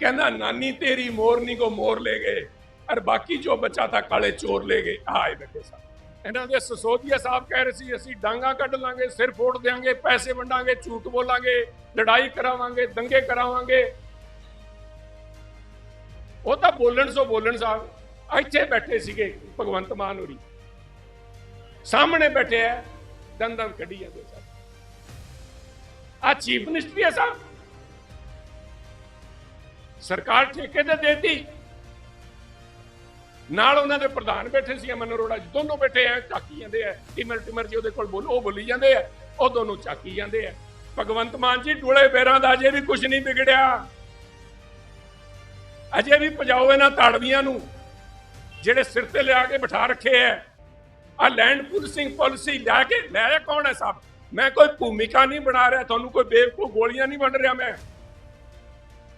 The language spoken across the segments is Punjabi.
ਕਹਿੰਦਾ, ਨਾਨੀ ਤੇਰੀ ਮੋਰਨੀ ਕੋ ਮੋਰ ਲੈ ਗਏ। ਔਰ ਬਾਕੀ ਜੋ ਬਚਾ था ਕਾਲੇ ਚੋਰ ਲੈ ਗਏ। ਆਏ ਬੈਠੇ ਸਨ ਇਹਨਾਂ ਦੇ ਸਸੋਦੀਆ ਸਾਹਿਬ ਕਹਿ ਰਹੇ ਸੀ, ਅਸੀਂ ਡਾਂਗਾ ਕੱਢ ਲਾਂਗੇ, ਸਿਰ ਫੋੜ ਦੇਾਂਗੇ ਪੈਸੇ ਵੰਡਾਂਗੇ, ਝੂਠ ਬੋਲਾਂਗੇ, ਲੜਾਈ ਕਰਾਵਾਂਗੇ, ਦੰਗੇ ਕਰਾਵਾਂਗੇ। ਉਹ ਤਾਂ ਬੋਲਣ ਸੋ ਬੋਲਣ ਸਾਹਿਬ, ਇੱਥੇ ਬੈਠੇ ਸੀਗੇ ਭਗਵੰਤ ਮਾਨ ਹੋਰੀ। ਸਾਹਮਣੇ ਬੈਠੇ ਆ, ਦੰਦਾਂ ਕੱਢੀ ਜਾਂਦੇ ਸਨ। ਆ ਚੀਫ ਮਿਨਿਸਟਰੀ ਹੈ ਸਾਹਿਬ। ਸਰਕਾਰ ਠੇਕੇ ਤੇ ਦੇਤੀ। ਨਾਲ ਉਹਨਾਂ ਦੇ ਪ੍ਰਧਾਨ ਬੈਠੇ ਸੀ, ਅਮਨ ਅਰੋੜਾ ਜੀ। ਦੋਨੋਂ ਬੈਠੇ ਆ ਚਾਕੀ ਜਾਂਦੇ ਆ ਟਿਮਰ ਟਿਮਰ ਜੀ ਉਹਦੇ ਕੋਲ ਬੋਲ, ਉਹ ਬੋਲੀ ਜਾਂਦੇ ਆ ਉਹ ਦੋਨੋਂ ਚਾਕੀ ਜਾਂਦੇ ਆ ਭਗਵੰਤ ਮਾਨ ਜੀ, ਡੋਲੇ ਪੈਰਾਂ ਦਾ ਅਜੇ ਵੀ ਕੁਝ ਨਹੀਂ ਵਿਗੜਿਆ। ਅਜੇ ਵੀ ਪਜਾਓ ਇਹਨਾਂ ਤਾੜਵੀਆਂ ਨੂੰ। ਜਿਹੜੇ ਸਿਰ ਤੇ ਲਿਆ ਕੇ ਬਿਠਾ ਰੱਖੇ ਐ। ਆ ਲੈਂਡ ਪੁਲਿਸਿੰਗ ਪਾਲਿਸੀ ਲੈ ਕੇ, ਲੈ ਕੌਣ ਹੈ ਸਾਹਿਬ ਮੈਂ ਕੋਈ ਭੂਮਿਕਾ ਨਹੀਂ ਬਣਾ ਰਿਹਾ, ਤੁਹਾਨੂੰ ਕੋਈ ਬੇਵਕੂਫ ਗੋਲੀਆਂ ਨਹੀਂ ਵੰਡ ਰਿਹਾ ਮੈਂ।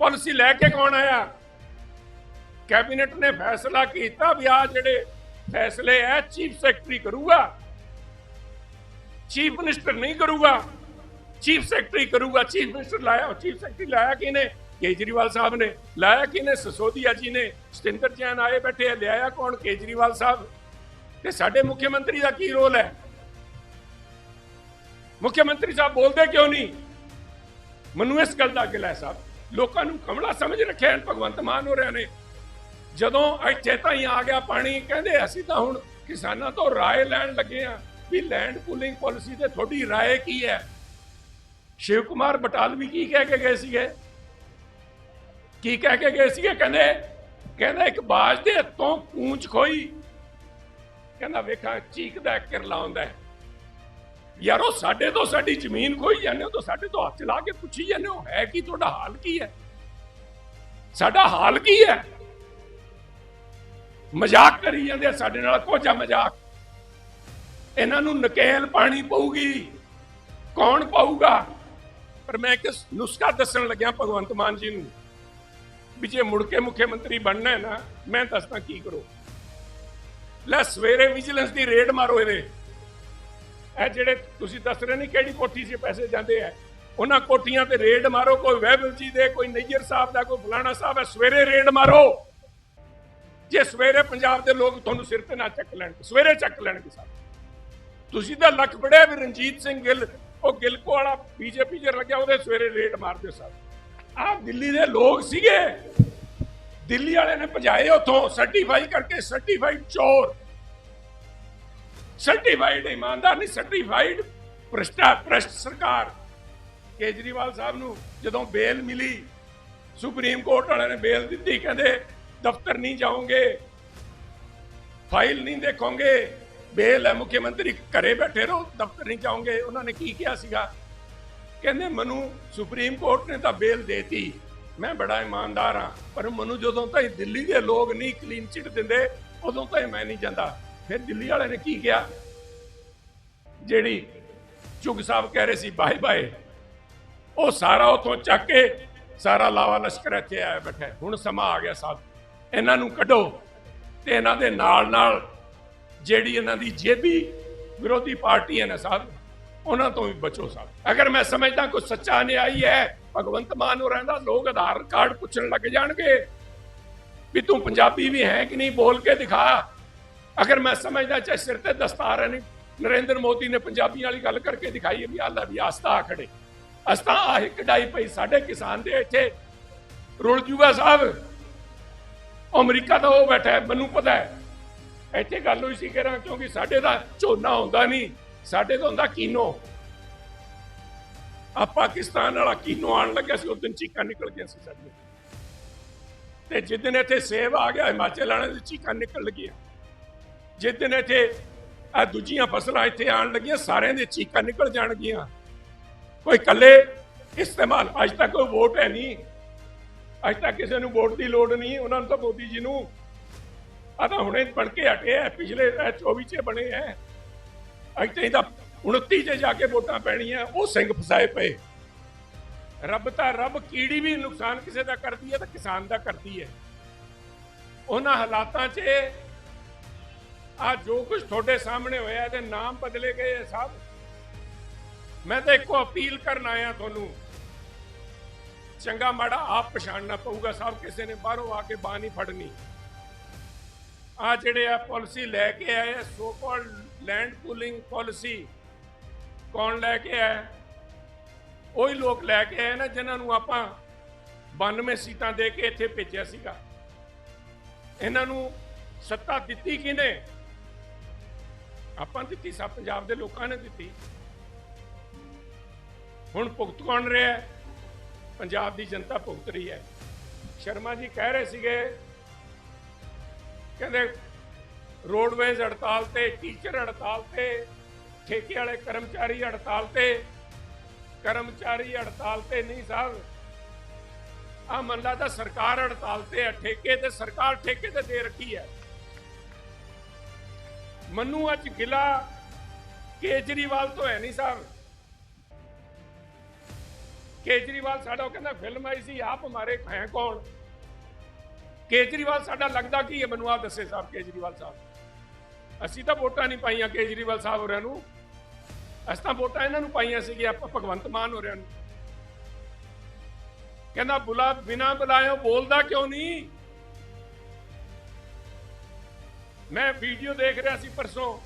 ਪਾਲਿਸੀ ਲੈ ਕੇ ਕੌਣ ਆਇਆ? ਕੈਬਨਿਟ ਨੇ ਫੈਸਲਾ ਕੀਤਾ ਵੀ ਆ ਜਿਹੜੇ ਫੈਸਲੇ ਐ ਚੀਫ ਸੈਕਟਰੀ ਕਰੂਗਾ। ਚੀਫ ਮਿਨਿਸਟਰ ਨਹੀਂ ਕਰੂਗਾ। ਚੀਫ ਸੈਕਟਰੀ ਕਰੂਗਾ। ਚੀਫ ਮਿਨਿਸਟਰ ਲਾਇਆ ਚੀਫ ਸੈਕਟਰੀ ਲਾਇਆ ਕਿਨੇ ਕੇਜਰੀਵਾਲ ਸਾਹਿਬ ਨੇ। ਲਾਇਆ ਕਿਨੇ ਸਸੋਦੀਆ ਜੀ ਨੇ। ਸਤਿੰਦਰ ਜੈਨ ਆਏ ਬੈਠੇ ਆ, ਲਿਆਇਆ ਕੌਣ? ਕੇਜਰੀਵਾਲ ਸਾਹਿਬ। ਤੇ ਸਾਡੇ ਮੁੱਖ ਮੰਤਰੀ ਦਾ ਕੀ ਰੋਲ ਹੈ ਮੁੱਖ ਮੰਤਰੀ ਸਾਹਿਬ ਬੋਲਦੇ ਕਿਉਂ ਨਹੀਂ? ਮੈਨੂੰ ਇਸ ਗੱਲ ਦਾ ਗਿਲਾ ਹੈ ਸਾਹਿਬ। ਲੋਕਾਂ ਨੂੰ ਕਮਲਾ ਸਮਝ ਰੱਖਿਆ, ਭਗਵੰਤ ਮਾਨ ਹੋ ਰਹੇ ਨੇ। ਜਦੋਂ ਇੱਥੇ ਤਾਂ ਹੀ ਆ ਗਿਆ ਪਾਣੀ, ਕਹਿੰਦੇ ਅਸੀਂ ਤਾਂ ਹੁਣ ਕਿਸਾਨਾਂ ਤੋਂ ਰਾਏ ਲੈਣ ਲੱਗੇ ਆ ਵੀ ਲੈਂਡ ਪੂਲਿੰਗ ਪਾਲਿਸੀ ਤੇ ਤੁਹਾਡੀ ਰਾਏ ਕੀ ਹੈ। ਸ਼ਿਵ ਕੁਮਾਰ ਬਟਾਲਵੀ ਕੀ ਕਹਿ ਕੇ ਗਏ ਸੀਗੇ? ਕੀ ਕਹਿ ਕੇ ਗਏ ਸੀਗੇ? ਕਹਿੰਦੇ, ਕਹਿੰਦਾ ਇੱਕ ਬਾਜ ਦੇ ਹੱਥੋਂ ਕੂੰਚ ਖੋਈ। ਕਹਿੰਦਾ ਵੇਖਾਂ, ਚੀਕਦਾ, ਕਿਰਲਾਉਂਦਾ ਹੈ। ਯਾਰੋ, ਸਾਡੇ ਤੋਂ ਸਾਡੀ ਜ਼ਮੀਨ ਖੋਈ ਜਾਂਦੇ ਹੋ ਤਾਂ ਸਾਡੇ ਤੋਂ ਹੱਥ ਲਾ ਕੇ ਪੁੱਛੀ ਜਾਂਦੇ ਹੋ, ਹੈ ਕੀ ਤੁਹਾਡਾ ਹਾਲ ਕੀ ਹੈ? ਸਾਡਾ ਹਾਲ ਕੀ ਹੈ? ਮਜ਼ਾਕ ਕਰੀ ਜਾਂਦੇ ਆ ਸਾਡੇ ਨਾਲ, ਕੋਝਾ ਮਜ਼ਾਕ। ਇਹਨਾਂ ਨੂੰ ਨਕੇਲ ਪਾਣੀ ਪਊਗੀ। ਕੌਣ ਪਾਊਗਾ? ਪਰ ਮੈਂ ਇੱਕ ਨੁਸਖਾ ਦੱਸਣ ਲੱਗਿਆ ਭਗਵੰਤ ਮਾਨ ਜੀ ਨੂੰ ਵੀ ਜੇ ਮੁੜ ਕੇ ਮੁੱਖ ਮੰਤਰੀ ਬਣਨਾ ਹੈ ਨਾ, ਮੈਂ ਦੱਸਦਾ ਕੀ ਕਰੋ। ਲੈ, ਸਵੇਰੇ ਵਿਜੀਲੈਂਸ ਦੀ ਰੇਡ ਮਾਰੋ ਇਹਦੇ। ਇਹ ਜਿਹੜੇ ਤੁਸੀਂ ਦੱਸ ਰਹੇ ਨਹੀਂ ਕਿਹੜੀ ਕੋਠੀ 'ਚ ਪੈਸੇ ਜਾਂਦੇ ਆ? ਉਹਨਾਂ ਕੋਠੀਆਂ ਤੇ ਰੇਡ ਮਾਰੋ, ਕੋਈ ਵਹਿਬਲ ਜੀ ਦੇ, ਕੋਈ ਨਈਅਰ ਸਾਹਿਬ ਦਾ, ਕੋਈ ਫਲਾਣਾ ਸਾਹਿਬ ਹੈ, ਸਵੇਰੇ ਰੇਡ ਮਾਰੋ। ਜੇ ਸਵੇਰੇ ਪੰਜਾਬ ਦੇ ਲੋਕ ਤੁਹਾਨੂੰ ਸਿਰ ਤੇ ਨਾ ਚੱਕ ਲੈਣ, ਸਵੇਰੇ ਚੱਕ ਲੈਣਗੇ ਸਾਹਿਬ ਤੁਸੀਂ ਤਾਂ ਲੱਖ ਪੜਿਆ ਵੀ ਰਣਜੀਤ ਸਿੰਘ ਗਿੱਲ, ਉਹ ਗਿਲਕੋ ਵਾਲਾ ਬੀਜੇਪੀ 'ਚ ਲੱਗਿਆ, ਉਹਦੇ ਸਵੇਰੇ ਰੇਡ ਮਾਰਦੇ ਸਾਹਿਬ ਆਹ ਦਿੱਲੀ ਦੇ ਲੋਕ ਸੀਗੇ। ਦਿੱਲੀ ਵਾਲੇ ਨੇ ਭਜਾਏ ਉਥੋਂ ਸਰਟੀਫਾਈ ਕਰਕੇ ਸਰਟੀਫਾਈਡ ਚੋਰ। ਸਰਟੀਫਾਈਡ ਇਮਾਨਦਾਰ ਨਹੀਂ ਸਰਟੀਫਾਈਡ ਭ੍ਰਿਸ਼ਟਾ ਭ੍ਰਿਸ਼ਟ ਸਰਕਾਰ। ਕੇਜਰੀਵਾਲ ਸਾਹਿਬ ਨੂੰ ਜਦੋਂ ਬੇਲ ਮਿਲੀ, ਸੁਪਰੀਮ ਕੋਰਟ ਵਾਲਿਆਂ ਨੇ ਬੇਲ ਦਿੱਤੀ, ਕਹਿੰਦੇ ਦਫ਼ਤਰ ਨਹੀਂ ਜਾਓਗੇ, ਫਾਈਲ ਨਹੀਂ ਦੇਖੋਗੇ, ਬੇਲ ਹੈ, ਮੁੱਖ ਮੰਤਰੀ ਘਰੇ ਬੈਠੇ ਰਹੋ, ਦਫ਼ਤਰ ਨਹੀਂ ਜਾਓਗੇ। ਉਹਨਾਂ ਨੇ ਕੀ ਕਿਹਾ ਸੀਗਾ? ਕਹਿੰਦੇ, ਮੈਨੂੰ, ਸੁਪਰੀਮ ਕੋਰਟ ਨੇ ਤਾਂ ਬੇਲ ਦੇਤੀ। ਮੈਂ ਬੜਾ ਇਮਾਨਦਾਰ ਹਾਂ, ਪਰ ਮੈਨੂੰ ਜਦੋਂ ਤਾਈਂ ਦਿੱਲੀ ਦੇ ਲੋਕ ਨਹੀਂ ਕਲੀਨ ਚਿੱਟ ਦਿੰਦੇ, ਉਦੋਂ ਤਾਈਂ ਮੈਂ ਨਹੀਂ ਜਾਂਦਾ। ਫਿਰ ਦਿੱਲੀ ਵਾਲਿਆਂ ਨੇ ਕੀ ਕਿਹਾ? ਜਿਹੜੀ ਚੁਗ ਸਾਹਿਬ ਕਹਿ ਰਹੇ ਸੀ, ਬਾਏ ਬਾਏ। ਉਹ ਸਾਰਾ ਉਥੋਂ ਚੱਕ ਕੇ ਸਾਰਾ ਲਾਵਾ ਲਸ਼ਕਰ ਇੱਥੇ ਆਇਆ ਬੈਠਾ ਹੁਣ ਸਮਾਂ ਆ ਗਿਆ ਸਾਹਿਬ ਇਹਨਾਂ ਨੂੰ ਕੱਢੋ ਤੇ ਇਹਨਾਂ ਦੇ ਨਾਲ ਨਾਲ ਜਿਹੜੀ ਇਹਨਾਂ ਦੀ ਜੇਬੀ ਵਿਰੋਧੀ ਪਾਰਟੀਆਂ ਨੇ ਸਾਹਿਬ ਉਹਨਾਂ ਤੋਂ ਵੀ ਬਚੋ ਸਾਹਿਬ ਅਗਰ ਮੈਂ ਸਮਝਦਾ ਕੋਈ ਸੱਚਾ ਨਿਆਈ ਹੈ, ਭਗਵੰਤ ਮਾਨ ਨੂੰ ਰਹਿੰਦਾ, ਲੋਕ ਆਧਾਰ ਕਾਰਡ ਪੁੱਛਣ ਲੱਗ ਜਾਣਗੇ ਵੀ ਤੂੰ ਪੰਜਾਬੀ ਵੀ ਹੈ ਕਿ ਨਹੀਂ, ਬੋਲ ਕੇ ਦਿਖਾ। ਅਗਰ ਮੈਂ ਸਮਝਦਾ ਚਾਹੇ ਸਿਰ ਤੇ ਦਸਤਾਰ ਹੈ ਨਹੀਂ, ਨਰਿੰਦਰ ਮੋਦੀ ਨੇ ਪੰਜਾਬੀਆਂ ਵਾਲੀ ਗੱਲ ਕਰਕੇ ਦਿਖਾਈ ਹੈ ਵੀ ਅੱਲਾ ਵੀ ਆਸਤਾ ਆ ਖੜੇ। ਅਸਤਾ ਆਹ ਕਢਾਈ ਪਈ ਸਾਡੇ ਕਿਸਾਨ ਦੇ ਇੱਥੇ। ਰੁਲ ਜੂਗਾ ਸਾਹਿਬ। ਅਮਰੀਕਾ ਦਾ ਉਹ ਬੈਠਾ ਮੈਨੂੰ ਪਤਾ ਹੈ। ਇੱਥੇ ਗੱਲ ਹੋਈ ਸੀ ਕਿਰਾਂ ਕਿਉਂਕਿ ਸਾਡੇ ਦਾ ਝੋਨਾ ਹੁੰਦਾ ਨਹੀਂ, ਸਾਡੇ ਤੋਂ ਹੁੰਦਾ ਕੀਨੋ। ਆ ਪਾਕਿਸਤਾਨ ਵਾਲਾ ਕੀਨੋ ਆਣ ਲੱਗਿਆ ਸੀ ਉਸ ਦਿਨ ਚੀਕਾਂ ਨਿਕਲ ਗਈਆਂ ਸੀ ਸਾਡੀਆਂ ਤੇ ਜਿੱਦਨ ਇੱਥੇ ਸੇਬ ਆ ਗਿਆ, ਹਿਮਾਚਲ ਵਾਲਿਆਂ ਦੀ ਚੀਕਾਂ ਨਿਕਲ ਜਿਸ ਦਿਨ ਇੱਥੇ ਆ ਦੂਜੀਆਂ ਫਸਲਾਂ ਇੱਥੇ ਆਣ ਲੱਗੀਆਂ, ਸਾਰਿਆਂ ਦੇ ਚੀਕਾਂ ਨਿਕਲ ਜਾਣਗੀਆਂ। ਕੋਈ ਕੱਲੇ ਇਸਤੇਮਾਲ, ਅੱਜ ਤੱਕ ਕੋਈ ਵੋਟ ਹੈ ਨਹੀਂ। ਅੱਜ ਤੱਕ ਕਿਸੇ ਨੂੰ ਵੋਟ ਦੀ ਲੋੜ ਨਹੀਂ, ਉਹਨਾਂ ਨੂੰ ਤਾਂ ਮੋਦੀ ਜੀ ਨੂੰ। ਆ ਤਾਂ ਹੁਣੇ ਬਣ ਕੇ ਹਟੇ ਆ, ਪਿਛਲੇ ਇਹ 24 ਚ ਬਣੇ ਆ। ਅੱਜ ਤਾਂ ਇਹਦਾ 29 ਚ ਜਾ ਕੇ ਵੋਟਾਂ ਪੈਣੀਆਂ, ਉਹ ਸਿੰਘ ਫਸਾਏ ਪਏ। ਰੱਬ ਤਾਂ ਰੱਬ ਕੀੜੀ ਵੀ ਨੁਕਸਾਨ ਕਿਸੇ ਦਾ ਕਰਦੀ ਹੈ ਤਾਂ ਕਿਸਾਨ ਦਾ ਕਰਦੀ ਹੈ। ਉਹਨਾਂ ਹਾਲਾਤਾਂ 'ਚ ਆ ਜੋ ਕੁਝ ਤੁਹਾਡੇ ਸਾਹਮਣੇ ਹੋਇਆ ਇਹਦੇ ਨਾਮ ਬਦਲੇ ਗਏ ਆ ਸਭ। ਮੈਂ ਤਾਂ ਇੱਕੋ ਅਪੀਲ ਕਰਨ ਆਇਆ ਤੁਹਾਨੂੰ। ਚੰਗਾ ਮਾੜਾ ਆਪ ਪਛਾਣਨਾ ਪਊਗਾ ਸਾਹਿਬ ਕਿਸੇ ਨੇ ਬਾਹਰੋਂ ਆ ਕੇ ਬਾਹ ਨਹੀਂ ਫੜਨੀ। ਆ ਜਿਹੜੇ ਆ ਪਾਲਿਸੀ ਲੈ ਕੇ ਆਏ ਆ so called land pooling policy, ਕੌਣ ਲੈ ਕੇ ਆਇਆ? ਉਹੀ ਲੋਕ ਲੈ ਕੇ ਆਏ ਨਾ ਜਿਨ੍ਹਾਂ ਨੂੰ ਆਪਾਂ 92 ਸੀਟਾਂ ਦੇ ਕੇ ਇੱਥੇ ਭੇਜਿਆ ਸੀਗਾ। ਇਹਨਾਂ ਨੂੰ ਸੱਤਾ ਦਿੱਤੀ ਕਿਹਨੇ? ਆਪਾਂ ਦਿੱਤੀ, ਸਭ ਪੰਜਾਬ ਦੇ ਲੋਕਾਂ ਨੇ ਦਿੱਤੀ। ਹੁਣ ਭੁਗਤ ਕੌਣ ਰਿਹਾ ਪੰਜਾਬ ਦੀ ਜਨਤਾ ਭੁਗਤ ਰਹੀ ਹੈ। ਸ਼ਰਮਾ ਜੀ ਕਹਿ ਰਹੇ ਸੀਗੇ, ਕਹਿੰਦੇ ਰੋਡਵੇਜ਼ ਹੜਤਾਲ ਤੇ, ਟੀਚਰ ਹੜਤਾਲ ਤੇ, ਠੇਕੇ ਵਾਲੇ ਕਰਮਚਾਰੀ ਹੜਤਾਲ ਤੇ, ਕਰਮਚਾਰੀ ਹੜਤਾਲ ਤੇ ਨਹੀਂ ਸਾਹਿਬ। ਆ ਮੰਨਲਾ ਤਾਂ ਸਰਕਾਰ ਹੜਤਾਲ ਤੇ ਹੈ, ਠੇਕੇ ਤੇ ਸਰਕਾਰ ਠੇਕੇ ਤੇ ਦੇ ਰੱਖੀ ਹੈ। ਮਨੂ ਅੱਜ ਗਿਲਾ ਕੇਜਰੀਵਾਲ ਤੋਂ ਹੈ ਨਹੀਂ ਸਾਹਿਬ। ਕੇਜਰੀਵਾਲ ਸਾਡਾ ਉਹ ਕਹਿੰਦਾ ਫਿਲਮ ਆਈ ਸੀ, ਆਪ ਹਮਾਰੇ ਹੈ ਕੌਣ? ਕੇਜਰੀਵਾਲ ਸਾਡਾ ਲੱਗਦਾ ਕੀ ਹੈ? ਮੈਨੂੰ ਆਪ ਦੱਸੇ ਸਾਹਿਬ ਕੇਜਰੀਵਾਲ ਸਾਹਿਬ। ਅਸੀਂ ਤਾਂ ਵੋਟਾਂ ਨਹੀਂ ਪਾਈਆਂ ਕੇਜਰੀਵਾਲ ਸਾਹਿਬ ਹੋਰਿਆਂ ਨੂੰ। ਅਸੀਂ ਤਾਂ ਵੋਟਾਂ ਇਹਨਾਂ ਨੂੰ ਪਾਈਆਂ ਸੀਗੀਆਂ, ਆਪਾਂ ਭਗਵੰਤ ਮਾਨ ਹੋਰਿਆਂ ਨੂੰ। ਕਹਿੰਦਾ ਬੁਲਾ, ਬਿਨਾ ਬੁਲਾਇਓ ਬੋਲਦਾ ਕਿਉਂ ਨਹੀਂ? ਮੈਂ ਵੀਡੀਓ ਦੇਖ ਰਿਹਾ ਸੀ ਪਰਸੋਂ।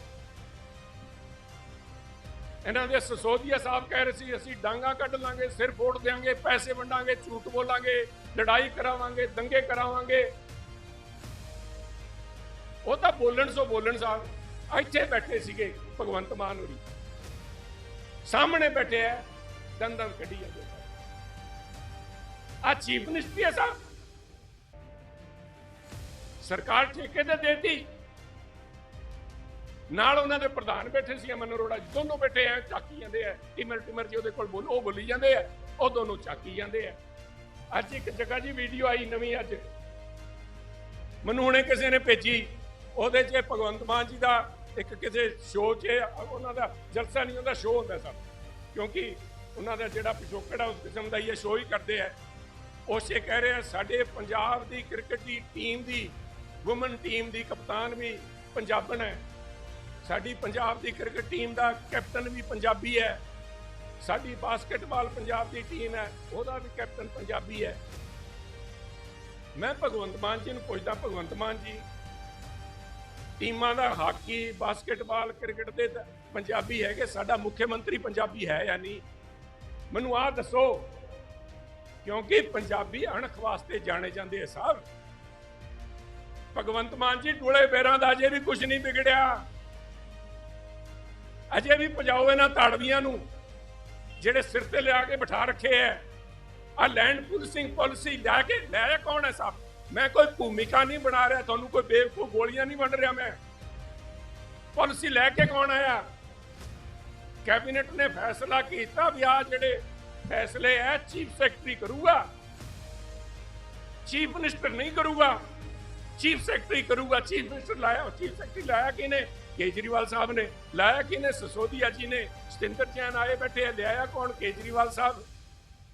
ਇਹਨਾਂ ਦੇ ਸਸੋਦੀਆ ਸਾਹਿਬ ਕਹਿ ਰਹੇ ਸੀ, ਅਸੀਂ ਡਾਂਗਾ ਕੱਢ ਲਾਂਗੇ, ਸਿਰ ਫੋੜ ਦੇਾਂਗੇ ਪੈਸੇ ਵੰਡਾਂਗੇ, ਝੂਠ ਬੋਲਾਂਗੇ, ਲੜਾਈ ਕਰਾਵਾਂਗੇ, ਦੰਗੇ ਕਰਾਵਾਂਗੇ। ਉਹ ਤਾਂ ਬੋਲਣ ਸੋ ਬੋਲਣ ਸਾਹਿਬ ਇੱਥੇ ਬੈਠੇ ਸੀਗੇ ਭਗਵੰਤ ਮਾਨ ਹੋਰੀ। ਸਾਹਮਣੇ ਬੈਠੇ ਆ ਦੰਦਨ ਕੱਢੀ ਜਾਂਦੇ। ਆ ਚੀਫ ਮਿਨਿਸਟਰੀ ਹੈ ਸਾਹਿਬ। ਸਰਕਾਰ ਠੇਕੇ ਤੇ ਦੇਤੀ। ਨਾਲ ਉਹਨਾਂ ਦੇ ਪ੍ਰਧਾਨ ਬੈਠੇ ਸੀ, ਅਮਨ ਅਰੋੜਾ ਜੀ। ਦੋਨੋਂ ਬੈਠੇ ਆ ਚਾਕੀ ਜਾਂਦੇ ਆ ਟਿਮਰ ਟਿਮਰ ਜੀ ਉਹਦੇ ਕੋਲ ਬੋਲ, ਉਹ ਬੋਲੀ ਜਾਂਦੇ ਆ ਉਹ ਦੋਨੋਂ ਚਾਕੀ ਜਾਂਦੇ ਆ ਅੱਜ ਇੱਕ ਜਗ੍ਹਾ ਜੀ ਵੀਡੀਓ ਆਈ ਨਵੀਂ ਅੱਜ। ਮੈਨੂੰ ਹੁਣੇ ਕਿਸੇ ਨੇ ਭੇਜੀ। ਉਹਦੇ 'ਚ ਭਗਵੰਤ ਮਾਨ ਜੀ ਦਾ ਇੱਕ ਕਿਸੇ ਸ਼ੋਅ 'ਚ ਉਹਨਾਂ ਦਾ ਜਲਸਾ ਨਹੀਂ ਹੁੰਦਾ ਸ਼ੋਅ ਹੁੰਦਾ ਸਭ। ਕਿਉਂਕਿ ਉਹਨਾਂ ਦਾ ਜਿਹੜਾ ਪਿਛੋਕੜ ਆ, ਉਸ ਕਿਸਮ ਦਾ ਹੀ ਇਹ ਸ਼ੋਅ ਹੀ ਕਰਦੇ ਆ ਉਸੇ ਕਹਿ ਰਹੇ ਆ, ਸਾਡੇ ਪੰਜਾਬ ਦੀ ਕ੍ਰਿਕਟ ਦੀ ਟੀਮ ਦੀ ਔਮਨ ਟੀਮ ਦੀ ਕਪਤਾਨ ਵੀ ਪੰਜਾਬਣ ਹੈ ਸਾਡੀ ਪੰਜਾਬ ਦੀ ਕ੍ਰਿਕਟ ਟੀਮ ਦਾ ਕੈਪਟਨ ਵੀ ਪੰਜਾਬੀ ਹੈ। ਸਾਡੀ ਬਾਸਕਟਬਾਲ ਪੰਜਾਬ ਦੀ ਟੀਮ ਹੈ, ਉਹਦਾ ਵੀ ਕੈਪਟਨ ਪੰਜਾਬੀ ਹੈ। ਮੈਂ ਭਗਵੰਤ ਮਾਨ ਜੀ ਨੂੰ ਪੁੱਛਦਾ, ਭਗਵੰਤ ਮਾਨ ਜੀ, ਟੀਮਾਂ ਦਾ ਹਾਕੀ, ਬਾਸਕਟਬਾਲ, ਕ੍ਰਿਕਟ ਦੇ ਤਾਂ ਪੰਜਾਬੀ ਹੈਗੇ, ਸਾਡਾ ਮੁੱਖ ਮੰਤਰੀ ਪੰਜਾਬੀ ਹੈ ਜਾਂ ਨਹੀਂ? ਮੈਨੂੰ ਆਹ ਦੱਸੋ, ਕਿਉਂਕਿ ਪੰਜਾਬੀ ਅਣਖ ਵਾਸਤੇ ਜਾਣੇ ਜਾਂਦੇ ਆ ਸਾਹਿਬ ਭਗਵੰਤ ਮਾਨ ਜੀ, ਡੋਲੇ ਪੈਰਾਂ ਦਾ ਅਜੇ ਵੀ ਕੁਝ ਨਹੀਂ ਵਿਗੜਿਆ। ਅਜੇ ਵੀ ਪਜਾਓ ਇਹਨਾਂ ਤਾੜਵੀਆਂ ਨੂੰ, ਜਿਹੜੇ ਸਿਰ ਤੇ ਲਿਆ ਕੇ ਬਿਠਾ ਰੱਖੇ ਐ। ਆ ਲੈਂਡ ਪੁਲਿਸਿੰਗ ਪਾਲਿਸੀ ਲੈ ਕੇ ਲੈ ਕੌਣ ਹੈ ਸਾਹਿਬ ਮੈਂ ਕੋਈ ਭੂਮਿਕਾ ਨਹੀਂ ਬਣਾ ਰਿਹਾ, ਤੁਹਾਨੂੰ ਕੋਈ ਬੇਵਕੂਫ ਗੋਲੀਆਂ ਨਹੀਂ ਵੰਡ ਰਿਹਾ ਮੈਂ। ਪਾਲਿਸੀ ਲੈ ਕੇ ਕੌਣ ਆਇਆ? ਕੈਬਨਿਟ ਨੇ ਫੈਸਲਾ ਕੀਤਾ ਵੀ ਆ ਜਿਹੜੇ ਫੈਸਲੇ ਐ, ਚੀਫ ਸੈਕਟਰੀ ਕਰੂਗਾ। ਚੀਫ ਮਿਨਿਸਟਰ ਨਹੀਂ ਕਰੂਗਾ। ਚੀਫ ਸੈਕਟਰੀ ਕਰੂਗਾ, ਚੀਫ ਮਿਨਿਸਟਰ ਲਾਇਆ ਚੀਫ ਸੈਕਟਰੀ ਲਾਇਆ ਕਿਨੇ ਕੇਜਰੀਵਾਲ ਸਾਹਿਬ ਨੇ, ਲਾਇਆ ਕਿਨੇ ਸਸੋਦੀਆ ਜੀ ਨੇ, ਸਤਿੰਦਰ ਜੈਨ ਆਏ ਬੈਠੇ ਆ, ਲਿਆਇਆ ਕੌਣ? ਕੇਜਰੀਵਾਲ ਸਾਹਿਬ।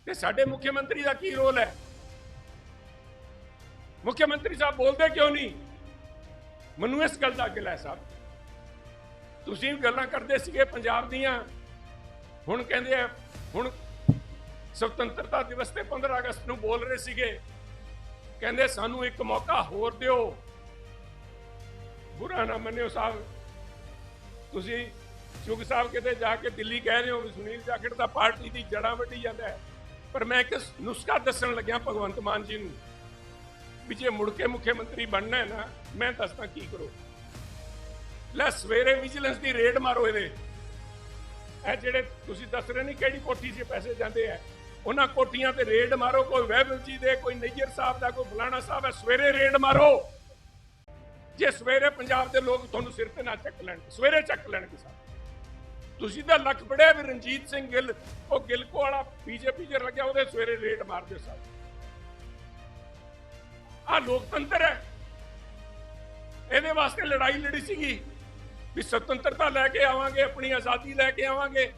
ਤੇ ਸਾਡੇ ਮੁੱਖ ਮੰਤਰੀ ਦਾ ਕੀ ਰੋਲ ਹੈ? ਮੁੱਖ ਮੰਤਰੀ ਸਾਹਿਬ ਬੋਲਦੇ ਕਿਉਂ ਨਹੀਂ? ਮੈਨੂੰ ਇਸ ਗੱਲ ਦਾ ਗਿਲਾ ਹੈ ਸਾਹਿਬ। ਤੁਸੀਂ ਗੱਲਾਂ ਕਰਦੇ ਸੀਗੇ ਪੰਜਾਬ ਦੀਆਂ। ਹੁਣ ਕਹਿੰਦੇ ਆ, ਹੁਣ ਸੁਤੰਤਰਤਾ ਦਿਵਸ ਤੇ 15 ਅਗਸਤ ਨੂੰ ਬੋਲ ਰਹੇ ਸੀਗੇ। ਕਹਿੰਦੇ ਸਾਨੂੰ ਇੱਕ ਮੌਕਾ ਹੋਰ ਦਿਓ। ਬੁਰਾ ਨਾ ਮੰਨਿਓ ਸਾਹਿਬ। ਤੁਸੀਂ ਚੁਗ ਸਾਹਿਬ ਕਿਤੇ ਜਾ ਕੇ ਦਿੱਲੀ ਕਹਿ ਰਹੇ ਹੋ ਵੀ ਸੁਨੀਲ ਜਾਖੜ ਦਾ ਪਾਰਟੀ ਦੀ ਜੜਾਂ ਵੱਢੀ ਜਾਂਦਾ ਹੈ। ਪਰ ਮੈਂ ਇੱਕ ਨੁਸਖਾ ਦੱਸਣ ਲੱਗਿਆ ਭਗਵੰਤ ਮਾਨ ਜੀ ਨੂੰ ਵੀ ਜੇ ਮੁੜ ਕੇ ਮੁੱਖ ਮੰਤਰੀ ਬਣਨਾ ਹੈ ਨਾ, ਮੈਂ ਦੱਸਦਾ ਕੀ ਕਰੋ। ਲੈ ਸਵੇਰੇ ਵਿਜੀਲੈਂਸ ਦੀ ਰੇਡ ਮਾਰੋ ਇਹਦੇ। ਇਹ ਜਿਹੜੇ ਤੁਸੀਂ ਦੱਸ ਰਹੇ ਨਹੀਂ ਕਿਹੜੀ ਕੋਠੀ 'ਚ ਪੈਸੇ ਜਾਂਦੇ ਆ? ਉਹਨਾਂ ਕੋਠੀਆਂ ਤੇ ਰੇਡ ਮਾਰੋ, ਕੋਈ ਵਹਿਬਲ ਜੀ ਦੇ, ਕੋਈ ਨਈਅਰ ਸਾਹਿਬ ਦਾ, ਕੋਈ ਫਲਾਣਾ ਸਾਹਿਬ ਹੈ, ਸਵੇਰੇ ਰੇਡ ਮਾਰੋ। ਜੇ ਸਵੇਰੇ ਪੰਜਾਬ ਦੇ ਲੋਕ ਤੁਹਾਨੂੰ ਸਿਰ ਤੇ ਨਾ ਚੱਕ ਲੈਣ, ਸਵੇਰੇ ਚੱਕ ਲੈਣਗੇ ਸਾਹਿਬ। ਤੁਸੀਂ ਤਾਂ ਲੱਖ ਪੜਿਆ ਵੀ ਰਣਜੀਤ ਸਿੰਘ ਗਿੱਲ, ਉਹ ਗਿਲਕੋ ਵਾਲਾ ਬੀਜੇਪੀ 'ਚ ਲੱਗਿਆ ਉਹਦੇ ਸਵੇਰੇ ਰੇਡ ਮਾਰ ਦਿਓ ਸਾਹਿਬ ਆ ਲੋਕਤੰਤਰ ਹੈ। ਇਹਦੇ ਵਾਸਤੇ ਲੜਾਈ ਲੜੀ ਸੀਗੀ ਵੀ ਸੁਤੰਤਰਤਾ ਲੈ ਕੇ ਆਵਾਂਗੇ, ਆਪਣੀ ਆਜ਼ਾਦੀ ਲੈ ਕੇ ਆਵਾਂਗੇ।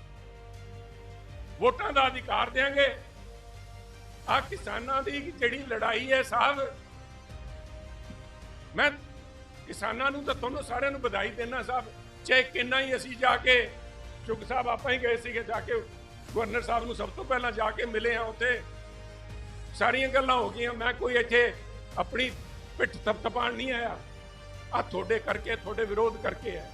ਵੋਟਾਂ ਦਾ ਅਧਿਕਾਰ ਦੇਾਂਗੇ ਆ ਕਿਸਾਨਾਂ ਦੀ ਜਿਹੜੀ ਲੜਾਈ ਹੈ ਸਾਹਿਬ, ਮੈਂ ਕਿਸਾਨਾਂ ਨੂੰ ਤਾਂ ਤੁਹਾਨੂੰ ਸਾਰਿਆਂ ਨੂੰ ਵਧਾਈ ਦੇਣਾ ਸਾਹਿਬ। ਚਾਹੇ ਕਿੰਨਾ ਹੀ ਅਸੀਂ ਜਾ ਕੇ, ਚੁਗ ਸਾਹਿਬ ਆਪਾਂ ਹੀ ਗਏ ਸੀਗੇ ਜਾ ਕੇ, ਗਵਰਨਰ ਸਾਹਿਬ ਨੂੰ ਸਭ ਤੋਂ ਪਹਿਲਾਂ ਜਾ ਕੇ ਮਿਲੇ ਆ ਉੱਥੇ। ਸਾਰੀਆਂ ਗੱਲਾਂ ਹੋ ਗਈਆਂ, ਮੈਂ ਕੋਈ ਇੱਥੇ ਆਪਣੀ ਪਿੱਠ ਥਪਥਪਾਣ ਨਹੀਂ ਆਇਆ। ਆ ਤੁਹਾਡੇ ਕਰਕੇ, ਤੁਹਾਡੇ ਵਿਰੋਧ ਕਰਕੇ ਹੈ।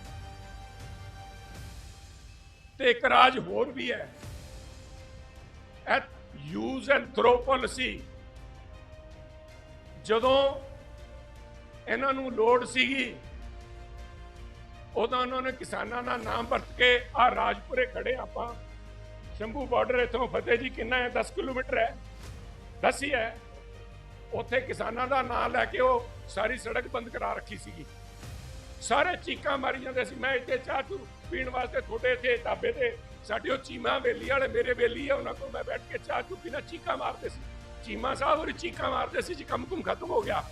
ਤੇ ਇੱਕ ਰਾਜ ਹੋਰ ਵੀ ਹੈ। ਐਟ ਯੂਜ਼ ਐਂਡ ਥਰੋ ਪਾਲਿਸੀ ਜਦੋਂ ਇਹਨਾਂ ਨੂੰ ਲੋੜ ਸੀਗੀ, ਉਦੋਂ ਉਹਨਾਂ ਨੇ ਕਿਸਾਨਾਂ ਦਾ ਨਾਮ ਵਰਤ ਕੇ ਆ ਰਾਜਪੁਰੇ ਖੜੇ ਆਪਾਂ। ਸ਼ੰਭੂ ਬਾਰਡਰ ਇਥੋਂ ਫਤਿਹ ਜੀ ਕਿੰਨਾ ਹੈ? 10 ਕਿਲੋਮੀਟਰ ਹੈ। 10 ਹੀ ਹੈ। ਉੱਥੇ ਕਿਸਾਨਾਂ ਦਾ ਨਾਮ ਲੈ ਕੇ ਉਹ ਸਾਰੀ ਸੜਕ ਬੰਦ ਕਰਾ ਰੱਖੀ ਸੀਗੀ। ਸਾਰੇ ਚੀਕਾਂ ਮਾਰੀ ਜਾਂਦੇ ਸੀ, ਮੈਂ ਇੱਥੇ ਚਾਹ ਚੂ ਪੀਣ ਵਾਸਤੇ ਤੁਹਾਡੇ ਇੱਥੇ ਢਾਬੇ ਤੇ ਸਾਡੇ ਉਹ ਚੀਮਾ ਬੇਲੀ ਵਾਲੇ ਮੇਰੇ ਬੇਲੀ ਆ, ਉਹਨਾਂ ਕੋਲ ਮੈਂ ਬੈਠ ਕੇ ਚਾਹ ਚੂ ਪੀਣਾ, ਚੀਕਾਂ ਮਾਰਦੇ ਸੀ। ਚੀਮਾ ਸਾਹਿਬ ਉਹ ਚੀਕਾਂ ਮਾਰਦੇ ਸੀ ਜੀ, ਕੰਮ ਕੁਮ ਖਤਮ ਹੋ ਗਿਆ।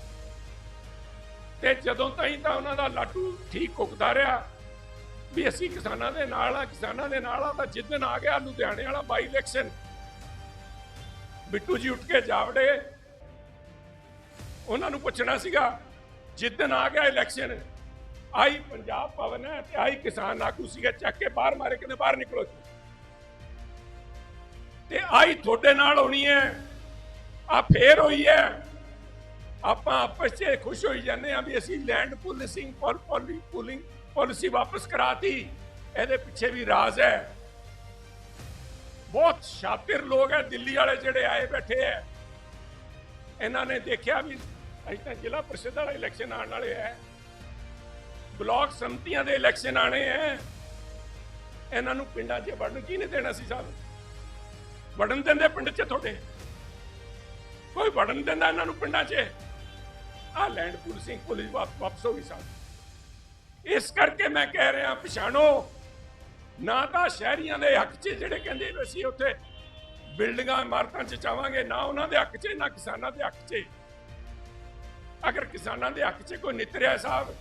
ਤੇ ਜਦੋਂ ਤਾਈਂ ਤਾਂ ਉਹਨਾਂ ਦਾ ਲਾਟੂ ਠੀਕ ਕੁੱਕਦਾ ਰਿਹਾ, ਵੀ ਅਸੀਂ ਕਿਸਾਨਾਂ ਦੇ ਨਾਲ ਆ, ਕਿਸਾਨਾਂ ਦੇ ਨਾਲ ਆ, ਤਾਂ ਜਿੱਦਣ ਆ ਗਿਆ ਲੁਧਿਆਣੇ ਵਾਲਾ ਬਾਈ ਇਲੈਕਸ਼ਨ ਬਿੱਟੂ ਜੀ ਉੱਠ ਕੇ ਜਾਵੜੇ। ਉਹਨਾਂ ਨੂੰ ਪੁੱਛਣਾ ਸੀਗਾ, ਜਿੱਦਣ ਆ ਗਿਆ ਇਲੈਕਸ਼ਨ ਆਈ ਪੰਜਾਬ ਭਵਨ ਹੈ ਤੇ ਆਈ ਕਿਸਾਨ ਆਗੂ ਸੀਗਾ, ਚੱਕ ਕੇ ਬਾਹਰ ਮਾਰੇ, ਕਹਿੰਦੇ ਬਾਹਰ ਨਿਕਲੋ ਤੇ ਆਈ ਤੁਹਾਡੇ ਨਾਲ ਹੋਣੀ ਹੈ, ਆ ਫੇਰ ਹੋਈ ਹੈ। ਆਪਾਂ ਆਪਸ 'ਚ ਖੁਸ਼ ਹੋਈ ਜਾਂਦੇ ਆ ਵੀ ਅਸੀਂ ਲੈਂਡ ਪੁਲਿਸਿੰਗ ਪੋਲੀ ਪੁਲਿੰਗ ਪਾਲਿਸੀ ਵਾਪਸ ਕਰਾਤੀ, ਇਹਦੇ ਪਿੱਛੇ ਵੀ ਰਾਜ਼ ਹੈ। ਬਹੁਤ ਸ਼ਾਤਿਰ ਲੋਕ ਹੈ, ਦਿੱਲੀ ਵਾਲੇ ਜਿਹੜੇ ਆਏ ਬੈਠੇ ਹੈ। ਇਹਨਾਂ ਨੇ ਦੇਖਿਆ ਵੀ ਅਜੇ ਤਾਂ ਜ਼ਿਲ੍ਹਾ ਪ੍ਰੀਸ਼ਦ ਵਾਲਾ ਇਲੈਕਸ਼ਨ ਆਉਣ ਵਾਲੇ ਹੈ। ਬਲਾਕ ਸੰਮਤੀਆਂ ਦੇ ਇਲੈਕਸ਼ਨ ਆਣੇ ਹੈ ਇਹਨਾਂ ਨੂੰ ਪਿੰਡਾਂ 'ਚ ਵੜਨ ਕੀ ਨਹੀਂ ਦੇਣਾ ਸੀ ਸਾਹਿਬ? ਵੜਨ ਦਿੰਦੇ ਪਿੰਡ 'ਚ ਤੁਹਾਡੇ? ਕੋਈ ਵੜਨ ਦਿੰਦਾ ਇਹਨਾਂ ਨੂੰ ਪਿੰਡਾਂ 'ਚ? ਆ ਲੈਂਡ ਪੁਲਿਸਿੰਗ ਪੁਲਿਸ ਵਾਪਸ ਹੋ ਗਈ ਸਾਹਿਬ। ਇਸ ਕਰਕੇ ਮੈਂ ਕਹਿ ਰਿਹਾ, ਪਛਾਣੋ, ਨਾ ਤਾਂ ਸ਼ਹਿਰੀਆਂ ਦੇ ਹੱਕ 'ਚ ਜਿਹੜੇ ਕਹਿੰਦੇ ਅਸੀਂ ਉੱਥੇ ਬਿਲਡਿੰਗਾਂ, ਇਮਾਰਤਾਂ 'ਚ ਚਾਵਾਂਗੇ ਨਾ ਉਹਨਾਂ ਦੇ ਹੱਕ 'ਚ, ਨਾ ਕਿਸਾਨਾਂ ਦੇ ਹੱਕ 'ਚ। ਅਗਰ ਕਿਸਾਨਾਂ ਦੇ ਹੱਕ 'ਚ ਕੋਈ ਨਿਤਰਿਆ ਸਾਹਿਬ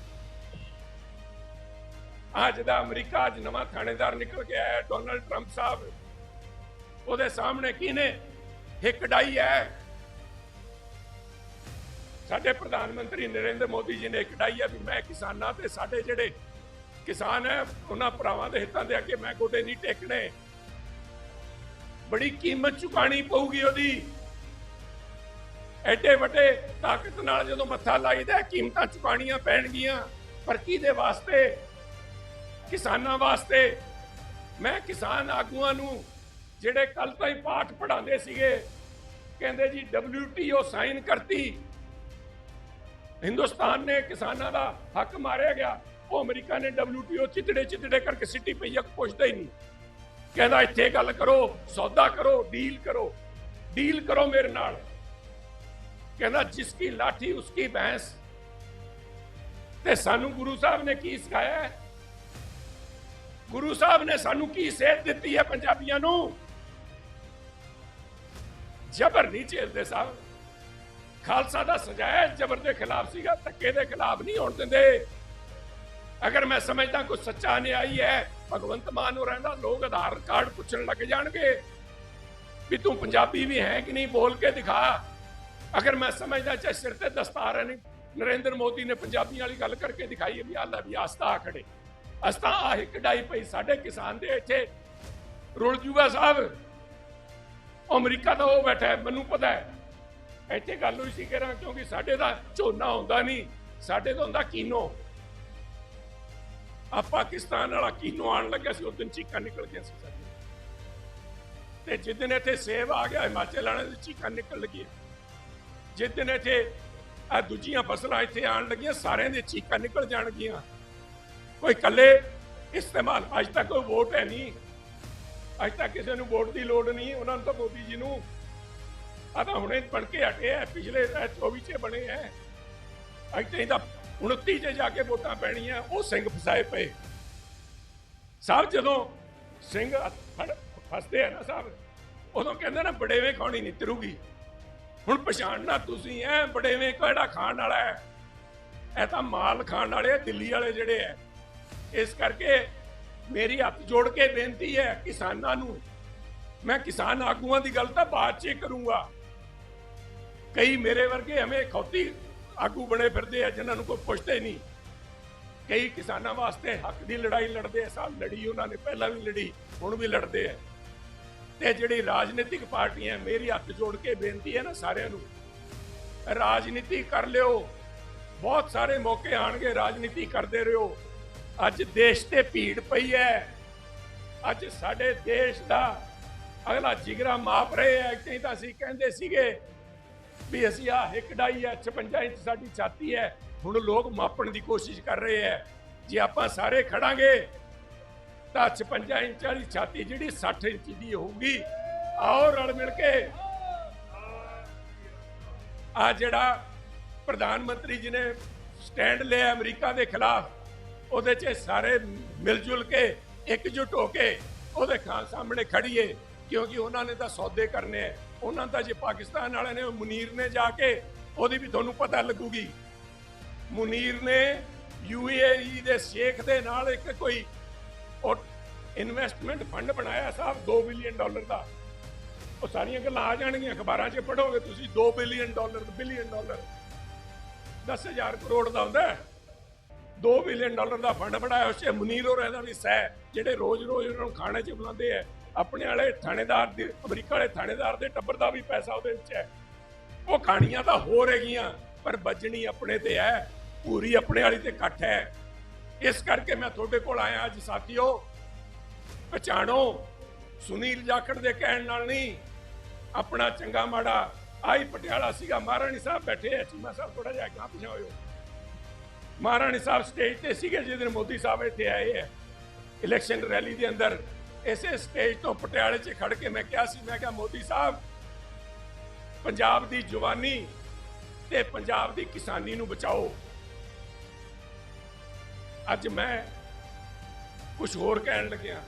ਅੱਜ ਦਾ ਅਮਰੀਕਾ ਅੱਜ ਨਵਾਂ ਥਾਣੇਦਾਰ ਨਿਕਲ ਕੇ ਆਇਆ ਡੋਨਲਡ ਟਰੰਪ ਸਾਹਿਬ। ਉਹਦੇ ਸਾਹਮਣੇ ਕਿਹਨੇ? ਹਿੱਕ ਹੈ। ਸਾਡੇ ਪ੍ਰਧਾਨ ਮੰਤਰੀ ਨਰਿੰਦਰ ਮੋਦੀ ਜੀ ਨੇ ਕਢਾਈ ਆ ਵੀ ਮੈਂ ਕਿਸਾਨਾਂ ਤੇ ਸਾਡੇ ਜਿਹੜੇ ਕਿਸਾਨ ਹੈ, ਉਹਨਾਂ ਭਰਾਵਾਂ ਦੇ ਹਿੱਤਾਂ ਦੇ ਅੱਗੇ ਮੈਂ ਗੋਡੇ ਨਹੀਂ ਟੇਕਣੇ। ਬੜੀ ਕੀਮਤ ਚੁਕਾਣੀ ਪਊਗੀ ਉਹਦੀ। ਐਡੇ ਵੱਡੇ ਤਾਕਤ ਨਾਲ ਜਦੋਂ ਮੱਥਾ ਲਾਈਦਾ, ਕੀਮਤਾਂ ਚੁਕਾਣੀਆਂ ਪੈਣਗੀਆਂ। ਪਰ ਕਿਹਦੇ ਵਾਸਤੇ? ਕਿਸਾਨਾਂ ਵਾਸਤੇ। ਮੈਂ ਕਿਸਾਨ ਆਗੂਆਂ ਨੂੰ ਜਿਹੜੇ ਕੱਲ ਤੋਂ ਹੀ ਪਾਠ ਪੜਾਉਂਦੇ ਸੀਗੇ, ਕਹਿੰਦੇ ਜੀ WTO ਸਾਈਨ ਕਰਤੀ। ਹਿੰਦੁਸਤਾਨ ਨੇ ਕਿਸਾਨਾਂ ਦਾ ਹੱਕ ਮਾਰਿਆ ਗਿਆ। ਉਹ ਅਮਰੀਕਾ ਨੇ WTO ਚਿਤੜੇ ਚਿਤੜੇ ਕਰਕੇ ਸਿੱਟੀ ਪਈ ਆ, ਪੁੱਛਦਾ ਹੀ ਨਹੀਂ। ਕਹਿੰਦਾ, ਇੱਥੇ ਗੱਲ ਕਰੋ, ਸੌਦਾ ਕਰੋ, ਡੀਲ ਕਰੋ। ਡੀਲ ਕਰੋ ਮੇਰੇ ਨਾਲ। ਕਹਿੰਦਾ, ਜਿਸ ਕੀ ਲਾਠੀ ਉਸਕੀ ਭੈਂਸ। ਤੇ ਸਾਨੂੰ ਗੁਰੂ ਸਾਹਿਬ ਨੇ ਕੀ ਸਿਖਾਇਆ? ਹੈ ਗੁਰੂ ਸਾਹਿਬ ਨੇ ਸਾਨੂੰ ਕੀ ਸੇਧ ਦਿੱਤੀ ਹੈ ਪੰਜਾਬੀਆਂ ਨੂੰ? ਜ਼ਬਰ ਨਹੀਂ ਝੇਲਦੇ ਸਾਹਿਬ। ਖਾਲਸਾ ਦਾ ਸਜਾਇਆ ਜ਼ਬਰ ਦੇ ਖਿਲਾਫ ਸੀਗਾ, ਧੱਕੇ ਦੇ ਖਿਲਾਫ ਨਹੀਂ ਹੋਣ ਦਿੰਦੇ। ਅਗਰ ਮੈਂ ਸਮਝਦਾ ਕੋਈ ਸੱਚਾ ਨਿਆਈ ਹੈ, ਭਗਵੰਤ ਮਾਨ ਨੂੰ ਰਹਿੰਦਾ, ਲੋਕ ਆਧਾਰ ਕਾਰਡ ਪੁੱਛਣ ਲੱਗ ਜਾਣਗੇ ਵੀ ਤੂੰ ਪੰਜਾਬੀ ਵੀ ਹੈ ਕਿ ਨਹੀਂ, ਬੋਲ ਕੇ ਦਿਖਾ। ਅਗਰ ਮੈਂ ਸਮਝਦਾ ਚਾਹੇ ਸਿਰ ਤੇ ਦਸਤਾਰ ਹੈ ਨਹੀਂ, ਨਰਿੰਦਰ ਮੋਦੀ ਨੇ ਪੰਜਾਬੀਆਂ ਵਾਲੀ ਗੱਲ ਕਰਕੇ ਦਿਖਾਈ ਹੈ ਵੀ ਆਲਾ ਵੀ ਆਸਤਾ ਖੜੇ। ਅਸਤਾ ਆਹ ਇੱਕ ਡਾਈ ਪਈ ਸਾਡੇ ਕਿਸਾਨ ਦੇ ਇੱਥੇ। ਰੁਲ ਜੂਗਾ ਸਾਹਿਬ। ਅਮਰੀਕਾ ਦਾ ਉਹ ਬੈਠਾ ਮੈਨੂੰ ਪਤਾ ਹੈ। ਇੱਥੇ ਗੱਲ ਹੋਈ ਸੀ ਕਿ ਕਿਉਂਕਿ ਸਾਡੇ ਦਾ ਝੋਨਾ ਹੁੰਦਾ ਨਹੀਂ, ਸਾਡੇ ਦਾ ਹੁੰਦਾ ਕੀਨੋ। ਆ ਪਾਕਿਸਤਾਨ ਵਾਲਾ ਕੀਨੋ ਆਣ ਲੱਗਿਆ ਸੀ, ਉਸ ਦਿਨ ਚੀਕਾਂ ਨਿਕਲ ਗਿਆ ਸੀ ਸਾਡੇ। ਤੇ ਜਿਸ ਦਿਨ ਇੱਥੇ ਸੇਬ ਆ ਗਿਆ, ਹਿਮਾਚਲ ਵਾਲੇ ਦੀ ਚੀਕਾਂ ਨਿਕਲ ਲੱਗੀਆਂ। ਜਿਸ ਦਿਨ ਇੱਥੇ ਆ ਦੂਜੀਆਂ ਫਸਲਾਂ ਇੱਥੇ ਆਣ ਲੱਗੀਆਂ, ਸਾਰਿਆਂ ਦੇ ਚੀਕਾਂ ਨਿਕਲ ਜਾਣਗੀਆਂ। ਕੋਈ ਇਕੱਲੇ ਇਸਤੇਮਾਲ ਅੱਜ ਤੱਕ ਕੋਈ ਵੋਟ ਹੈ ਨਹੀਂ। ਅੱਜ ਤੱਕ ਕਿਸੇ ਨੂੰ ਵੋਟ ਦੀ ਲੋੜ ਨਹੀਂ ਉਹਨਾਂ ਨੂੰ ਤਾਂ ਮੋਦੀ ਜੀ ਨੂੰ। ਆ ਤਾਂ ਹੁਣੇ ਬਣ ਕੇ ਹਟੇ ਆ ਪਿਛਲੇ ਤਾਂ 24 ਚ ਬਣੇ ਐ ਅੱਜ ਤਾਂ ਇਹਦਾ 29 ਚ ਜਾ ਕੇ ਵੋਟਾਂ ਪੈਣੀਆਂ ਉਹ ਸਿੰਘ ਫਸਾਏ ਪਏ। ਸਾਹਿਬ ਜਦੋਂ ਸਿੰਘ ਫੜ ਫਸਦੇ ਆ ਨਾ ਸਾਹਿਬ ਉਦੋਂ ਕਹਿੰਦੇ ਨਾ ਬੜੇਵੇਂ ਖਾਣੀ ਨਹੀਂ ਤਰੂਗੀ ਹੁਣ ਪਛਾਣਨਾ ਤੁਸੀਂ ਐ ਬੜੇਵੇਂ ਕਿਹੜਾ ਖਾਣ ਵਾਲਾ ਹੈ? ਇਹ ਤਾਂ ਮਾਲ ਖਾਣ ਵਾਲੇ ਆ, ਦਿੱਲੀ ਵਾਲੇ ਜਿਹੜੇ ਐ ਇਸ ਕਰਕੇ ਮੇਰੀ ਹੱਥ ਜੋੜ ਕੇ ਬੇਨਤੀ ਹੈ ਕਿਸਾਨਾਂ ਨੂੰ, ਮੈਂ ਕਿਸਾਨ ਆਗੂਆਂ ਦੀ ਗੱਲ ਤਾਂ ਬਾਅਦ 'ਚ ਹੀ ਕਰੂੰਗਾ। ਕਈ ਮੇਰੇ ਵਰਗੇ ਐਵੇਂ ਖੌਤੀ ਆਗੂ ਬਣੇ ਫਿਰਦੇ ਆ ਜਿਨ੍ਹਾਂ ਨੂੰ ਕੋਈ ਪੁੱਛਦੇ ਨਹੀਂ। ਕਈ ਕਿਸਾਨਾਂ ਵਾਸਤੇ ਹੱਕ ਦੀ ਲੜਾਈ ਲੜਦੇ ਆ ਸਾਹਿਬ ਲੜੀ, ਉਹਨਾਂ ਨੇ ਪਹਿਲਾਂ ਵੀ ਲੜੀ, ਹੁਣ ਵੀ ਲੜਦੇ ਆ। ਤੇ ਜਿਹੜੀ ਰਾਜਨੀਤਿਕ ਪਾਰਟੀਆਂ ਮੇਰੀ ਹੱਥ ਜੋੜ ਕੇ ਬੇਨਤੀ ਹੈ ਨਾ ਸਾਰਿਆਂ ਨੂੰ, ਰਾਜਨੀਤੀ ਕਰ ਲਿਓ। ਬਹੁਤ ਸਾਰੇ ਮੌਕੇ ਆਣਗੇ, ਰਾਜਨੀਤੀ ਕਰਦੇ ਰਹੋ। ਅੱਜ ਦੇਸ਼ ਤੇ ਭੀੜ ਪਈ ਹੈ ਅੱਜ ਸਾਡੇ ਦੇਸ਼ ਦਾ ਅਗਲਾ ਜਿਗਰਾ ਮਾਪ ਰਹੇ ਹੈ ਕਈ ਤਾਂ ਅਸੀਂ ਕਹਿੰਦੇ ਸੀਗੇ ਵੀ ਅਸੀਂ ਆ ਹਿੱਕਡਾਈ ਹੈ 56 ਇੰਚ ਸਾਡੀ ਛਾਤੀ ਹੈ ਹੁਣ ਲੋਕ ਮਾਪਣ ਦੀ ਕੋਸ਼ਿਸ਼ ਕਰ ਰਹੇ ਹੈ ਜੇ ਆਪਾਂ ਸਾਰੇ ਖੜਾਂਗੇ ਤਾਂ 56 ਇੰਚ ਵਾਲੀ ਛਾਤੀ ਜਿਹੜੀ 60 ਇੰਚ ਦੀ ਹੋਊਗੀ। ਆਓ ਰਲ ਮਿਲ ਕੇ। ਆ ਜਿਹੜਾ ਪ੍ਰਧਾਨ ਮੰਤਰੀ ਜੀ ਨੇ ਸਟੈਂਡ ਲਿਆ ਅਮਰੀਕਾ ਦੇ ਖਿਲਾਫ ਉਹਦੇ 'ਚ ਸਾਰੇ ਮਿਲ ਜੁਲ ਕੇ, ਇਕਜੁੱਟ ਹੋ ਕੇ ਉਹਦੇ ਖਾਨ ਸਾਹਮਣੇ ਖੜੀਏ, ਕਿਉਂਕਿ ਉਹਨਾਂ ਨੇ ਤਾਂ ਸੌਦੇ ਕਰਨੇ ਆ। ਉਹਨਾਂ ਦਾ ਜੇ ਪਾਕਿਸਤਾਨ ਵਾਲਿਆਂ ਨੇ ਮੁਨੀਰ ਨੇ ਜਾ ਕੇ, ਉਹਦੀ ਵੀ ਤੁਹਾਨੂੰ ਪਤਾ ਲੱਗੂਗੀ। ਮੁਨੀਰ ਨੇ ਯੂਏਈ ਦੇ ਸ਼ੇਖ ਦੇ ਨਾਲ ਇੱਕ ਕੋਈ ਇਨਵੈਸਟਮੈਂਟ ਫੰਡ ਬਣਾਇਆ ਸਾਹਿਬ 2 ਬਿਲੀਅਨ ਡਾਲਰ ਦਾ। ਉਹ ਸਾਰੀਆਂ ਗੱਲਾਂ ਆ ਜਾਣਗੀਆਂ, ਅਖਬਾਰਾਂ 'ਚ ਪੜੋਗੇ ਤੁਸੀਂ 2 billion dollar billion dollar 10000 crore ਦਾ ਹੁੰਦਾ। 2 ਬਿਲੀਅਨ ਡਾਲਰ ਦਾ ਫੰਡ ਬਣਾਇਆ ਉਸ 'ਚ ਮੁਨੀਰ ਹੋਰਾਂ ਦਾ ਵੀ ਸਹਿ, ਜਿਹੜੇ ਰੋਜ਼-ਰੋਜ਼ ਉਹਨਾਂ ਨੂੰ ਖਾਣੇ 'ਚ ਬੁਲਾਉਂਦੇ ਆ। ਆਪਣੇ ਵਾਲੇ ਥਾਣੇਦਾਰ ਦੇ, ਅਮਰੀਕਾ ਵਾਲੇ ਥਾਣੇਦਾਰ ਦੇ ਟੱਬਰ ਦਾ ਵੀ ਪੈਸਾ ਉਹਦੇ ਵਿੱਚ ਹੈ। ਉਹ ਖਾਣੀਆਂ ਤਾਂ ਹੋਰ ਹੈਗੀਆਂ, ਪਰ ਵੱਜਣੀ ਆਪਣੇ ਤੇ ਹੈ, ਪੂਰੀ ਆਪਣੇ ਵਾਲੀ ਤੇ ਇਕੱਠ ਹੈ। ਇਸ ਕਰਕੇ ਮੈਂ ਤੁਹਾਡੇ ਕੋਲ ਆਇਆ ਅੱਜ ਸਾਥੀਓ। ਪਛਾਣੋ, ਸੁਨੀਲ ਜਾਖੜ ਦੇ ਕਹਿਣ ਨਾਲ ਨਹੀਂ, ਆਪਣਾ ਚੰਗਾ ਮਾੜਾ ਆਈ ਪਟਿਆਲਾ ਸੀਗਾ, ਮਹਾਰਾਣੀ ਸਾਹਿਬ ਬੈਠੇ ਐ ਚੀਮਾ ਸਾਹਿਬ ਥੋੜਾ ਜਿਹਾ ਗਾਂ ਪਿਛਾ ਹੋਇਓ। ਮਹਾਰਾਣੀ ਸਾਹਿਬ ਸਟੇਜ ਤੇ ਸੀਗੇ ਜਿਸ ਦਿਨ ਮੋਦੀ ਸਾਹਿਬ ਇੱਥੇ ਆਏ ਹੈ ਇਲੈਕਸ਼ਨ ਰੈਲੀ ਦੇ ਅੰਦਰ ਇਸੇ ਸਟੇਜ ਤੋਂ ਪਟਿਆਲੇ 'ਚ ਖੜ ਕੇ ਮੈਂ ਕਿਹਾ ਸੀ, ਮੈਂ ਕਿਹਾ ਮੋਦੀ ਸਾਹਿਬ, ਪੰਜਾਬ ਦੀ ਜਵਾਨੀ ਤੇ ਪੰਜਾਬ ਦੀ ਕਿਸਾਨੀ ਨੂੰ ਬਚਾਓ। ਅੱਜ ਮੈਂ ਕੁਝ ਹੋਰ ਕਹਿਣ ਲੱਗਿਆ।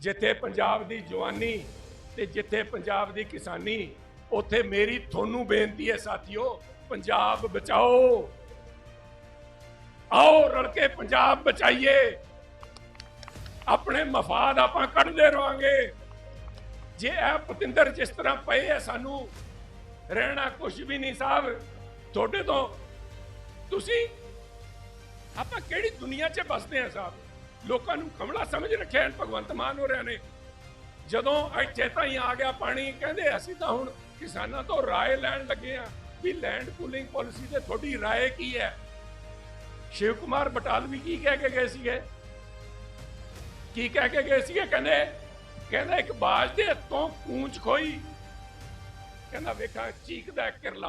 ਜਿੱਥੇ ਪੰਜਾਬ ਦੀ ਜਵਾਨੀ ਤੇ ਜਿੱਥੇ ਪੰਜਾਬ ਦੀ ਕਿਸਾਨੀ, ਉੱਥੇ ਮੇਰੀ ਤੁਹਾਨੂੰ ਬੇਨਤੀ ਹੈ ਸਾਥੀਓ, ਪੰਜਾਬ ਬਚਾਓ। ਆਓ ਰਲ ਕੇ ਪੰਜਾਬ ਬਚਾਈਏ। ਆਪਣੇ ਮਫਾਦ ਆਪਾਂ ਕੱਢਦੇ ਰਵਾਂਗੇ। ਜੇ ਇਹ ਪਤਿੰਦਰ ਜਿਸ ਤਰ੍ਹਾਂ ਪਏ ਆ ਸਾਨੂੰ, ਰਹਿਣਾ ਕੁਝ ਵੀ ਨਹੀਂ ਸਾਹਿਬ। ਤੁਹਾਡੇ ਤੋਂ ਤੁਸੀਂ ਆਪਾਂ ਕਿਹੜੀ ਦੁਨੀਆ 'ਚ ਬਸਦੇ ਆ ਸਾਹਿਬ? ਲੋਕਾਂ ਨੂੰ ਕਮਲਾ ਸਮਝ ਰੱਖਿਆ ਭਗਵੰਤ ਮਾਨ ਹੋਰਿਆਂ ਨੇ। ਜਦੋਂ ਇੱਥੇ ਤਾਂ ਹੀ ਆ ਗਿਆ ਪਾਣੀ, ਕਹਿੰਦੇ ਅਸੀਂ ਤਾਂ ਹੁਣ ਕਿਸਾਨਾਂ ਤੋਂ ਰਾਏ ਲੈਣ ਲੱਗੇ ਆ ਵੀ ਲੈਂਡ ਪੂਲਿੰਗ ਪਾਲਿਸੀ ਤੇ ਤੁਹਾਡੀ ਰਾਏ ਕੀ ਹੈ? ਸ਼ਿਵ ਕੁਮਾਰ ਬਟਾਲਵੀ ਕੀ ਕਹਿ ਕੇ ਗਏ ਸੀਗੇ? ਕੀ ਕਹਿ ਕੇ ਗਏ ਸੀਗੇ ਕਹਿੰਦੇ? ਕਹਿੰਦਾ ਇੱਕ ਬਾਜ ਦੇ ਹੱਥੋਂ ਕੂੰਚ ਖੋਈ। ਕਹਿੰਦਾ ਵੇਖਾਂ ਚੀਕਦਾ ਕਿਰਲਾ